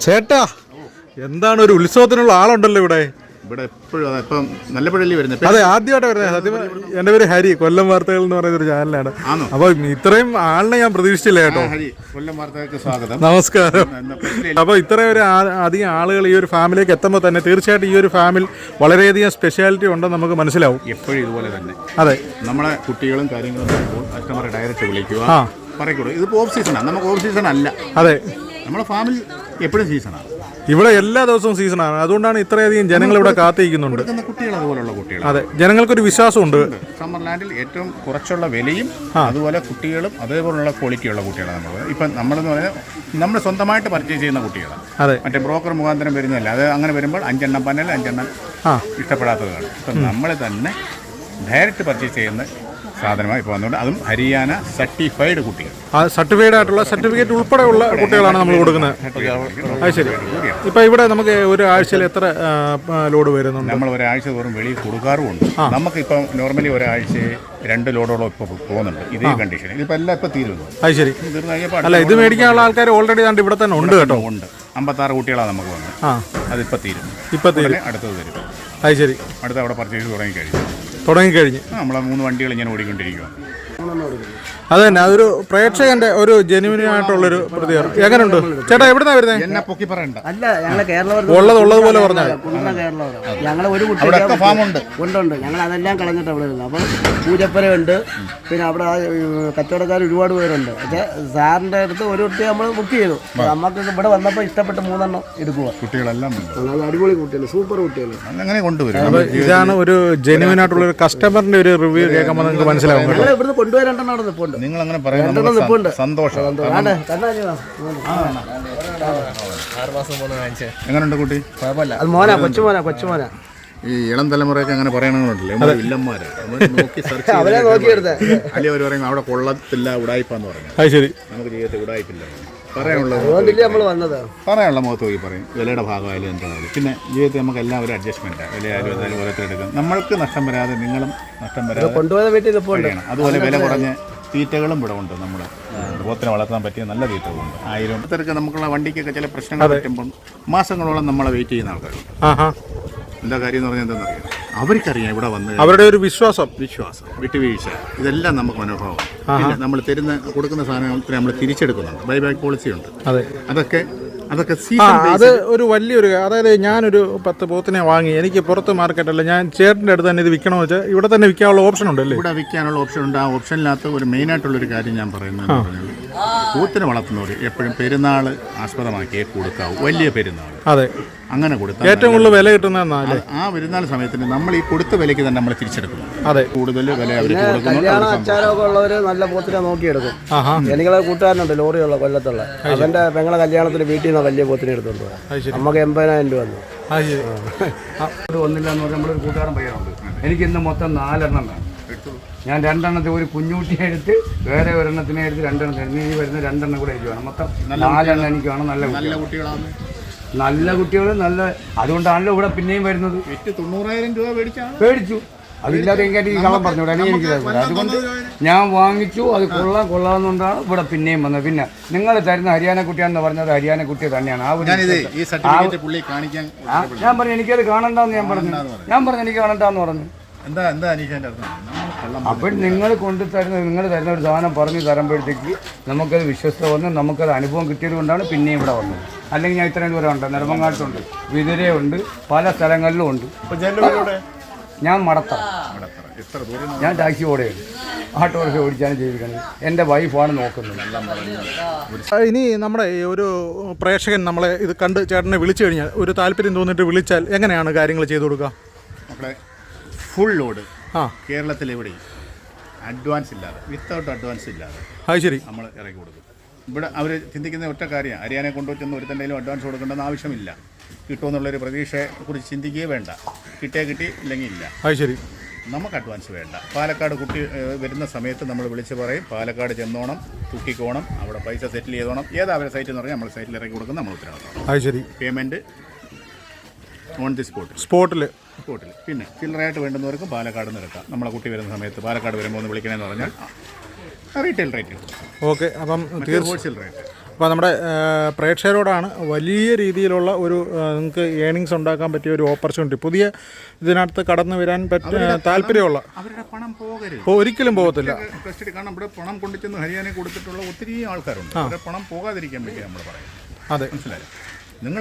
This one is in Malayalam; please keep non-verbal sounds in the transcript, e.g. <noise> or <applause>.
ചേട്ടാ എന്താണ് ഒരു ഉത്സവത്തിനുള്ള ആളുണ്ടല്ലോ ഇവിടെ? ഇവിടെ എപ്പോഴും ഇപ്പം നല്ല നല്ലപ്പഴല്ലേ വരുന്നത് അതെ ആദ്യമായിട്ട് വരുന്നത് സത്യം എന്റെ എന്റെ പേര് ഹരി കൊല്ലം വാർത്തകൾ എന്ന് പറയുന്ന ഒരു ചാനലാണ്? അപ്പൊ ഇത്രയും ആളിനെ ഞാൻ പ്രതീക്ഷിച്ചില്ല കേട്ടോ. ഹരി കൊല്ലം വാർത്തകൾക്ക് സ്വാഗതം. നമസ്കാരം. അപ്പൊ അപ്പോൾ ഇത്രയും ഒരു അധികം ആളുകൾ ഈ ഒരു ഫാമിലിക്ക് എത്തുമ്പോൾ തന്നെ തീർച്ചയായിട്ടും ഈ ഒരു ഫാമിൽ വളരെയധികം സ്പെഷ്യാലിറ്റി ഉണ്ടെന്ന് നമുക്ക് മനസ്സിലാവും. എപ്പോഴും ഇതുപോലെ തന്നെ. അതെ. നമ്മളെ കുട്ടികളും കാര്യങ്ങളും കസ്റ്റമറെ ഡയറക്റ്റ് വിളിക്കുക. ആ. പറയக்கூടും ഇത് ഓഫ് സീസണാണ് നമുക്ക് ഓഫ് സീസൺ അല്ല. അതെ. നമ്മളെ ഫാമിൽ എപ്പോഴും സീസണാണ്. ഇവിടെ എല്ലാ ദിവസവും സീസണാണ്. അതുകൊണ്ടാണ് ഇത്രയധികം ജനങ്ങൾ ഇവിടെ കാത്തിരിക്കുന്നുണ്ട്. കൊടുക്കുന്ന കുട്ടികൾ അതുപോലുള്ള കുട്ടികൾ അതെ ജനങ്ങൾക്കൊരു വിശ്വാസമുണ്ട്. സമ്മർ ലാൻഡിൽ ഏറ്റവും കുറച്ചുള്ള വിലയും അതുപോലെ കുട്ടികളും അതേപോലുള്ള ക്വാളിറ്റിയുള്ള കുട്ടികളാണ് നമ്മൾ ഇപ്പം നമ്മളെന്ന് പറഞ്ഞാൽ നമ്മൾ സ്വന്തമായിട്ട് പർച്ചേസ് ചെയ്യുന്ന കുട്ടികളാണ്. അതെ. മറ്റേ ബ്രോക്കർ മുഖാന്തരം വരുന്നതല്ല. അത് അങ്ങനെ വരുമ്പോൾ അഞ്ചെണ്ണം പന്നൽ അഞ്ചെണ്ണം ആ. ഇഷ്ടപ്പെടാത്തതാണ്. ഇപ്പം നമ്മൾ തന്നെ ഡയറക്റ്റ് പർച്ചേസ് ചെയ്യുന്ന സാധനമായി ഇപ്പോൾ വന്നുകൊണ്ട് അതും ഹരിയാന സർട്ടിഫൈഡ് കുട്ടികൾ. ആ സർട്ടിഫൈഡ് ആയിട്ടുള്ള സർട്ടിഫിക്കറ്റ് ഉൾപ്പെടെയുള്ള കുട്ടികളാണ് നമ്മൾ കൊടുക്കുന്നത്. അത് ശരി. ഇപ്പൊ ഇവിടെ നമുക്ക് ഒരു ആഴ്ചയിൽ എത്ര ലോഡ് വരുന്നുണ്ട്? നമ്മൾ ഒരാഴ്ച തോറും വെളിയിൽ കൊടുക്കാറുമുണ്ട്. നമുക്കിപ്പം നോർമലി ഒരാഴ്ച രണ്ട് ലോഡോളം ഇപ്പോൾ പോകുന്നുണ്ട്. ഇതേ കണ്ടീഷൻ ഇതിപ്പോൾ എല്ലാം ഇപ്പോൾ തീരുന്നു. അത് ശരി. അല്ല ഇത് മേടിക്കാനുള്ള ആൾക്കാർ ഓൾറെഡി കണ്ട് ഇവിടെ തന്നെ ഉണ്ട് കേട്ടോ. ഉണ്ട്. അമ്പത്താറ് കുട്ടികളാണ് നമുക്ക് വന്നത്. ആ. അതിപ്പോൾ തീരും. ഇപ്പൊ തീരും. അടുത്തത് തരും അത് ശരി. അടുത്ത അവിടെ പർച്ചേസ് തുടങ്ങി കഴിഞ്ഞു. തുടങ്ങിക്കഴിഞ്ഞ്. നമ്മളെ മൂന്ന് വണ്ടികൾ ഇങ്ങനെ ഓടിക്കൊണ്ടിരിക്കുക അത് തന്നെ അതൊരു പ്രേക്ഷകന്റെ ഒരു ജെനുവിൻ ആയിട്ടുള്ളൊരു പ്രതികരണം. എങ്ങനെയുണ്ട് ചേട്ടാ എവിടുന്നാ വരുന്നത് എന്നെ പൊക്കി പറയണ്ട. അല്ല ഞങ്ങളെ കേരളവർഗം ഉള്ളത് പോലെ പറഞ്ഞാൽ ഞങ്ങൾ ഒരു കുട്ടി ഫാമുണ്ട് ഉണ്ടുണ്ട്. ഞങ്ങൾ അതെല്ലാം കളഞ്ഞിട്ട് അവിടെ ഇരുന്നു അപ്പം പൂജപ്പുരയുണ്ട്. പിന്നെ അവിടെ കച്ചവടക്കാർ ഒരുപാട് പേരുണ്ട്. പക്ഷേ സാറിന്റെ അടുത്ത് ഒരു കുട്ടി നമ്മൾ ബുക്ക് ചെയ്തു. നമുക്ക് ഇവിടെ വന്നപ്പോൾ ഇഷ്ടപ്പെട്ട് മൂന്നെണ്ണം എടുക്കുക കുട്ടികളെല്ലാം അടിപൊളി കുട്ടികൾ സൂപ്പർ കുട്ടികൾ അങ്ങനെ കൊണ്ടുവരും. ഇതാണ് ഒരു ജെനുവിൻ ആയിട്ടുള്ള ഒരു കസ്റ്റമറിന്റെ ഒരു റിവ്യൂ കേൾക്കുമ്പോൾ നിങ്ങൾക്ക് മനസ്സിലാവും കേട്ടോ. അവിടെ നിൽപ്പുണ്ട് നിങ്ങൾ അങ്ങനെ രണ്ടെണ്ണം നിൽപ്പുണ്ട്. സന്തോഷം. വേണ്ടേ? വാ. എങ്ങനെയുണ്ട് കുട്ടി? അത് മോനാ കൊച്ചുമോനാ കൊച്ചുമോനാ. ഈ ഇളം തലമുറയൊക്കെ അങ്ങനെ പറയണമെന്നുണ്ടല്ലോ വില്ലന്മാരാ <laughs> നോക്കി സെർച്ച് അവരെ നോക്കിയെടുത്തേ. അല്ലെങ്കിൽ അവർ പറയും അവിടെ കൊള്ളത്തില്ല ഉടായ്പ എന്ന് പറഞ്ഞു. അത് ശരി. നമുക്ക് ജീവിതത്തിൽ ഉടായ്പില്ല പറയാനുള്ളത് അതുകൊണ്ടില്ലേ നമ്മൾ വന്നത്? പറയാനുള്ള മുഖത്ത് പോയി പറയും. വിലയുടെ ഭാഗമായാലും എന്തായാലും പിന്നെ ജീവിതത്തിൽ നമുക്ക് ഒരു അഡ്ജസ്റ്റ്മെന്റാണ് വിലയായാലും എന്തായാലും ഓരോരുത്തർ എടുക്കും. നമ്മൾക്ക് നഷ്ടം വരാതെ നിങ്ങളും നഷ്ടം വരാതെ കൊണ്ടുപോയ വീട്ടിൽ നിൽപ്പുണ്ട് കഴിയണം. അതുപോലെ വില കുറഞ്ഞ തീറ്റകളും ഇവിടെ ഉണ്ട് നമ്മുടെ പോത്തിനെ വളർത്താൻ പറ്റിയ നല്ല തീറ്റകളുണ്ട് ആയിരം. ഇത്തരത്തിൽ നമുക്കുള്ള വണ്ടിക്കൊക്കെ ചില പ്രശ്നങ്ങൾ പറ്റുമ്പോൾ മാസങ്ങളോളം നമ്മളെ വെയിറ്റ് ചെയ്യുന്ന ആൾക്കാരുണ്ട്. എന്താ കാര്യം എന്ന് പറഞ്ഞാൽ എന്താണെന്നറിയാം? അവർക്കറിയാം ഇവിടെ വന്ന് അവരുടെ ഒരു വിശ്വാസം. വിശ്വാസം വിട്ടുവീഴ്ച. ഇതെല്ലാം നമുക്ക് മനോഭാവം. നമ്മൾ തരുന്ന കൊടുക്കുന്ന സാധനത്തിന് നമ്മൾ തിരിച്ചെടുക്കുന്നുണ്ട്. ബൈ ബാക്ക് പോളിസി ഉണ്ട്. അതെ. അതൊക്കെ അതൊക്കെ അത് ഒരു വലിയൊരു അതായത് ഞാനൊരു പത്ത് പോത്തിനെ വാങ്ങി എനിക്ക് പുറത്ത് മാർക്കറ്റല്ല ഞാൻ ചേട്ടന്റെ അടുത്ത് തന്നെ ഇത് വിൽക്കണമെന്ന് വെച്ചാൽ ഇവിടെ തന്നെ വിൽക്കാനുള്ള ഓപ്ഷൻ ഉണ്ടല്ലേ? ഇവിടെ വിൽക്കാനുള്ള ഓപ്ഷൻ ഉണ്ട്. ആ ഓപ്ഷനില്ലാത്ത ഒരു മെയിൻ മെയിനായിട്ടുള്ളൊരു കാര്യം ഞാൻ പറയുന്നത് പോത്തിനെ കൂത്തിന് വളർത്തുന്നവർ എപ്പോഴും പെരുന്നാൾ ആസ്പദമാക്കിയേ കൊടുക്കാവൂ. വലിയ പെരുന്നാൾ. അതെ. അങ്ങനെ കൊടുത്താൽ ഏറ്റവും കൂടുതൽ വില കിട്ടുന്ന ആ പെരുന്നാൾ സമയത്തിന് നമ്മൾ ഈ കൊടുത്ത വിലയ്ക്ക് തന്നെ നമ്മൾ തിരിച്ചെടുക്കും അതെ. കൂടുതൽ വില അവർ കല്യാണ അച്ചാരമൊക്കെ നല്ല പോത്തിനെ നോക്കിയെടുക്കും. എനിക്കുള്ള കൂട്ടുകാരനുണ്ട് ലോറിയുള്ള കൊല്ലത്തുള്ള. അവന്റെ പെങ്ങളെ കല്യാണത്തിന് വീട്ടിൽ നിന്ന് വലിയ പോത്തിനെ എടുത്തോണ്ട് പോകാം നമുക്ക് എൺപതിനായിരം രൂപ വന്നു ഒന്നില്ല എന്ന് പറഞ്ഞാൽ നമ്മളൊരു കൂട്ടുകാരൻ പയ്യനുണ്ട് എനിക്ക് ഇന്ന് മൊത്തം നാലെണ്ണം വേണം. ഞാൻ രണ്ടെണ്ണത്തെ ഒരു കുഞ്ഞുകുട്ടിയെ എടുത്ത് വേറെ ഒരെണ്ണത്തിനെ എടുത്ത് രണ്ടെണ്ണം നീ വരുന്ന രണ്ടെണ്ണം കൂടെ എനിക്ക് വേണം. മൊത്തം നാലെണ്ണം എനിക്ക് വേണം. നല്ല നല്ല കുട്ടികൾ കുട്ടികളാണ് നല്ല കുട്ടികൾ നല്ല അതുകൊണ്ടാണല്ലോ ഇവിടെ പിന്നെയും വരുന്നത്. വിറ്റ് തൊണ്ണൂറായിരം രൂപ പേടിച്ചു അതില്ലാതെ എനിക്ക് ഈ കള്ളം പറഞ്ഞു അല്ലെങ്കിൽ എനിക്ക് തരത്തില്ല. അതുകൊണ്ട് ഞാൻ വാങ്ങിച്ചു അത് കൊള്ളാം കൊള്ളാമെന്നുകൊണ്ടാണ് ഇവിടെ പിന്നെയും വന്നത്. പിന്നെ നിങ്ങൾ തരുന്ന ഹരിയാന കുട്ടിയാണെന്ന് പറഞ്ഞത് ഹരിയാന കുട്ടി തന്നെയാണ്. ആ ഒരു ഞാൻ പറഞ്ഞു എനിക്കത് കാണണ്ടെന്ന് ഞാൻ പറഞ്ഞു. ഞാൻ പറഞ്ഞു എനിക്ക് കാണണ്ടെന്ന് പറഞ്ഞു. എന്താ എന്താ അർത്ഥം? അപ്പോൾ നിങ്ങൾ കൊണ്ടു തരുന്ന നിങ്ങൾ തരുന്ന ഒരു സാധനം പറഞ്ഞു തരുമ്പോഴത്തേക്ക് നമുക്കത് വിശ്വസ്ത വന്ന് നമുക്കത് അനുഭവം കിട്ടിയത് കൊണ്ടാണ് പിന്നെയും ഇവിടെ വന്നത്. അല്ലെങ്കിൽ ഞാൻ ഇത്രയും ദൂരം ഉണ്ട് നെടുമങ്ങാട്ടുണ്ട് വിതിരയുണ്ട് പല സ്ഥലങ്ങളിലും ഉണ്ട്. ഞാൻ മടത്തറ. എത്ര ദൂരം ഞാൻ ടാക്സി ഓടുകയാണ് ഓട്ടോറിക്ഷ ഓടിച്ചാണ് ജീവിക്കുന്നത്. എന്റെ വൈഫാണ് നോക്കുന്നത്. ഇനി നമ്മുടെ ഒരു പ്രേക്ഷകൻ നമ്മളെ ഇത് കണ്ട് ചേട്ടനെ വിളിച്ചു കഴിഞ്ഞാൽ ഒരു താല്പര്യം തോന്നിയിട്ട് വിളിച്ചാൽ എങ്ങനെയാണ് കാര്യങ്ങൾ ചെയ്തു കൊടുക്കുക? നമ്മുടെ ഫുൾ ലോഡ് ആ. കേരളത്തിൽ എവിടെയും അഡ്വാൻസ് ഇല്ലാതെ വിത്തൗട്ട് അഡ്വാൻസ് ഇല്ലാതെ അത് ശരി. നമ്മൾ ഇറക്കി കൊടുക്കും. ഇവിടെ അവർ ചിന്തിക്കുന്ന ഒറ്റ കാര്യമാണ് ഹരിയാനെ കൊണ്ടുവച്ചൊന്നും തന്നെയും അഡ്വാൻസ് കൊടുക്കേണ്ടെന്ന് ആവശ്യമില്ല. കിട്ടുമെന്നുള്ളൊരു പ്രതീക്ഷയെ കുറിച്ച് ചിന്തിക്കുകയേ വേണ്ട. കിട്ടിയാൽ കിട്ടി ഇല്ലെങ്കിൽ ഇല്ല. അത് ശരി. നമുക്ക് അഡ്വാൻസ് വേണ്ട. പാലക്കാട് കുട്ടി വരുന്ന സമയത്ത് നമ്മൾ വിളിച്ച് പറയും പാലക്കാട് ചെന്നോണം തൂക്കിക്കോണം അവിടെ പൈസ സെറ്റിൽ ചെയ്തോണം. ഏതാ അവരുടെ സൈറ്റ് എന്ന് പറഞ്ഞാൽ നമ്മൾ സൈറ്റിൽ ഇറക്കി കൊടുക്കുന്ന നമ്മൾ ഉത്തരവാദിത്തം. അത് ശരി. പേയ്മെന്റ് ഓൺ ദി സ്പോട്ട് സ്പോട്ടിൽ സ്പോട്ടിൽ പിന്നെ ചില്ലറയായിട്ട് വേണ്ടുന്നവർക്കും പാലക്കാട് നിന്ന് എടുക്കാം. നമ്മളെ കുട്ടി വരുന്ന സമയത്ത് പാലക്കാട് വരുമ്പോൾ ഒന്ന് വിളിക്കണമെന്ന് പറഞ്ഞാൽ റീറ്റെയിൽ റേറ്റ് ഓക്കെ അപ്പം അപ്പം ഹോൾസെയിൽ റേറ്റ് അപ്പോൾ നമ്മുടെ പ്രേക്ഷകരോടാണ് വലിയ രീതിയിലുള്ള ഒരു നിങ്ങൾക്ക് ഏണിങ്സ് ഉണ്ടാക്കാൻ പറ്റിയ ഒരു ഓപ്പർച്യൂണിറ്റി പുതിയ ഇതിനകത്ത് കടന്നു വരാൻ പറ്റ താല്പര്യമുള്ള അവരുടെ പണം പോകരുത്. ഒരിക്കലും പോകത്തില്ല. കസ്റ്റഡി കാരണം ഇവിടെ പണം കൊണ്ടുചെന്ന് ഹരിയാനയിൽ കൊടുത്തിട്ടുള്ള ഒത്തിരി ആൾക്കാരുണ്ട്. അവരുടെ പണം പോകാതിരിക്കാൻ വേണ്ടി നമ്മൾ പറയാം അതെ. മനസ്സിലായി? നിങ്ങൾ